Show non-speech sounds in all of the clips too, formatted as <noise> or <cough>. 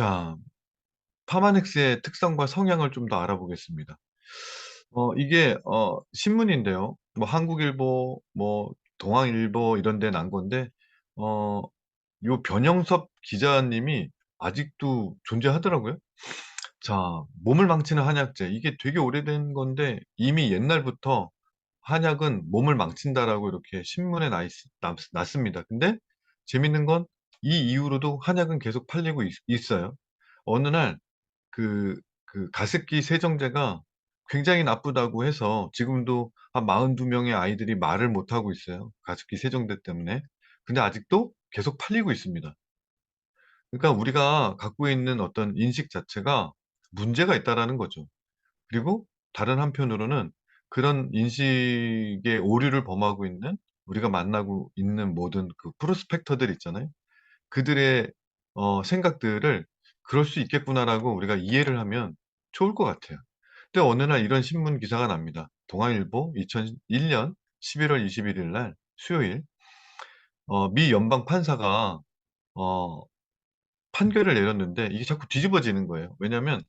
자, 파마넥스의 특성과 성향을 좀 더 알아보겠습니다. 어, 이게, 어, 신문인데요. 뭐, 한국일보, 뭐, 동아일보 이런 데 난 건데, 어, 요 변영섭 기자님이 아직도 존재하더라고요. 자, 몸을 망치는 한약재. 이게 되게 오래된 건데, 이미 옛날부터 한약은 몸을 망친다라고 이렇게 신문에 나 있, 났, 났습니다. 근데 재밌는 건 이 이후로도 한약은 계속 팔리고 있, 어요 어느 날 그, 그 가습기 세정제가 굉장히 나쁘다고 해서 지금도 한 42명의 아이들이 말을 못하고 있어요. 가습기 세정제 때문에. 근데 아직도 계속 팔리고 있습니다. 그러니까 우리가 갖고 있는 어떤 인식 자체가 문제가 있다라는 거죠. 그리고 다른 한편으로는 그런 인식의 오류를 범하고 있는 우리가 만나고 있는 모든 그 프로스펙터들 있잖아요. 그들의 어, 생각들을 그럴 수 있겠구나라고 우리가 이해를 하면 좋을 것 같아요. 근데 어느 날 이런 신문 기사가 납니다. 동아일보 2001 년 11월 21 일 날 수요일 어, 미 연방 판사가 어, 판결을 내렸는데 이게 자꾸 뒤집어지는 거예요. 왜냐하면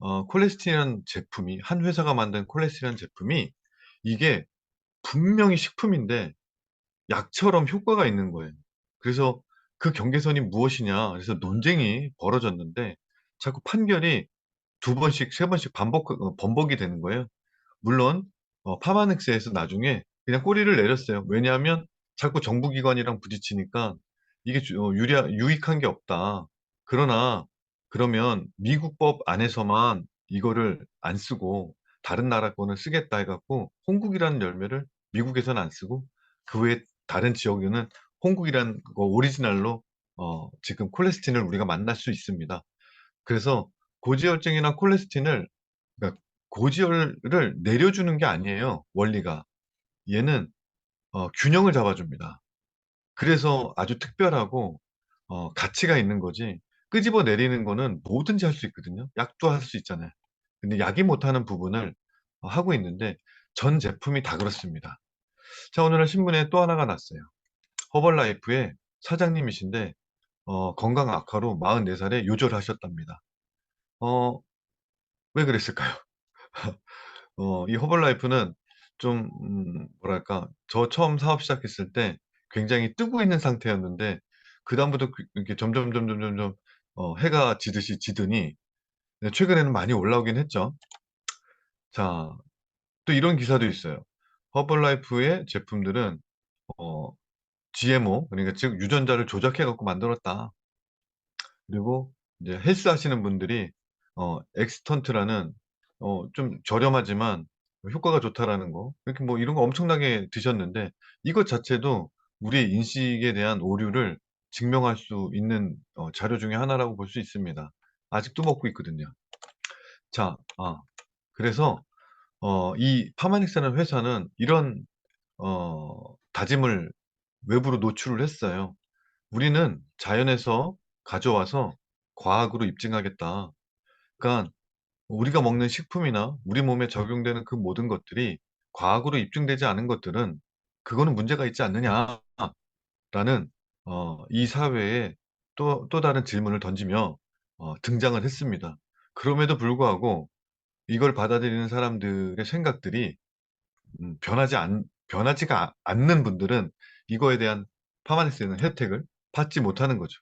어, 콜레스테린 제품이 한 회사가 만든 콜레스테린 제품이 이게 분명히 식품인데 약처럼 효과가 있는 거예요. 그래서 그 경계선이 무엇이냐 그래서 논쟁이 벌어졌는데 자꾸 판결이 두 번씩 세 번씩 반복 어, 번복이 되는 거예요. 물론 어, 파마넥스에서 나중에 그냥 꼬리를 내렸어요. 왜냐하면 자꾸 정부 기관이랑 부딪히니까 이게 주- 어, 유리 유익한 게 없다. 그러나 그러면 미국 법 안에서만 이거를 안 쓰고 다른 나라 거는 쓰겠다 해 갖고 홍국이라는 열매를 미국에서는 안 쓰고 그 외에 다른 지역에는 홍국이라는 거 오리지널로 어, 지금 콜레스틴을 우리가 만날 수 있습니다. 그래서 고지혈증이나 콜레스틴을 그러니까 고지혈을 내려주는 게 아니에요. 원리가 얘는 어, 균형을 잡아줍니다. 그래서 아주 특별하고 어, 가치가 있는 거지. 끄집어 내리는 거는 뭐든지 할 수 있거든요. 약도 할 수 있잖아요. 근데 약이 못하는 부분을 어, 하고 있는데 전 제품이 다 그렇습니다. 자, 오늘은 신문에 또 하나가 났어요. 허벌라이프의 사장님이신데 어, 건강 악화로 44살에 요절하셨답니다. 어, 왜 그랬을까요? <laughs> 어, 이 허벌라이프는 좀 음, 뭐랄까 저 처음 사업 시작했을 때 굉장히 뜨고 있는 상태였는데 그 다음부터 그- 이렇게 점점 점점 점점 어, 해가 지듯이 지더니 네, 최근에는 많이 올라오긴 했죠. 자, 또 이런 기사도 있어요. 허벌라이프의 제품들은 어, GMO 그러니까 즉 유전자를 조작해 갖고 만들었다. 그리고 이제 헬스 하시는 분들이 어, 엑스턴트라는 어, 좀 저렴하지만 효과가 좋다라는 거. 이렇게 뭐 이런 거 엄청나게 드셨는데 이것 자체도 우리의 인식에 대한 오류를 증명할 수 있는 어, 자료 중에 하나라고 볼 수 있습니다. 아직도 먹고 있거든요. 자, 아, 그래서 어, 이 파마닉스라는 회사는 이런 어, 다짐을 외부로 노출을 했어요. 우리는 자연에서 가져와서 과학으로 입증하겠다. 그러니까 우리가 먹는 식품이나 우리 몸에 적용되는 그 모든 것들이 과학으로 입증되지 않은 것들은 그거는 문제가 있지 않느냐라는 어, 이 사회에 또, 또 다른 질문을 던지며 어, 등장을 했습니다. 그럼에도 불구하고 이걸 받아들이는 사람들의 생각들이 음, 변하지 않, 변하지가 않는 분들은 이거에 대한 파마니스는 혜택을 받지 못하는 거죠.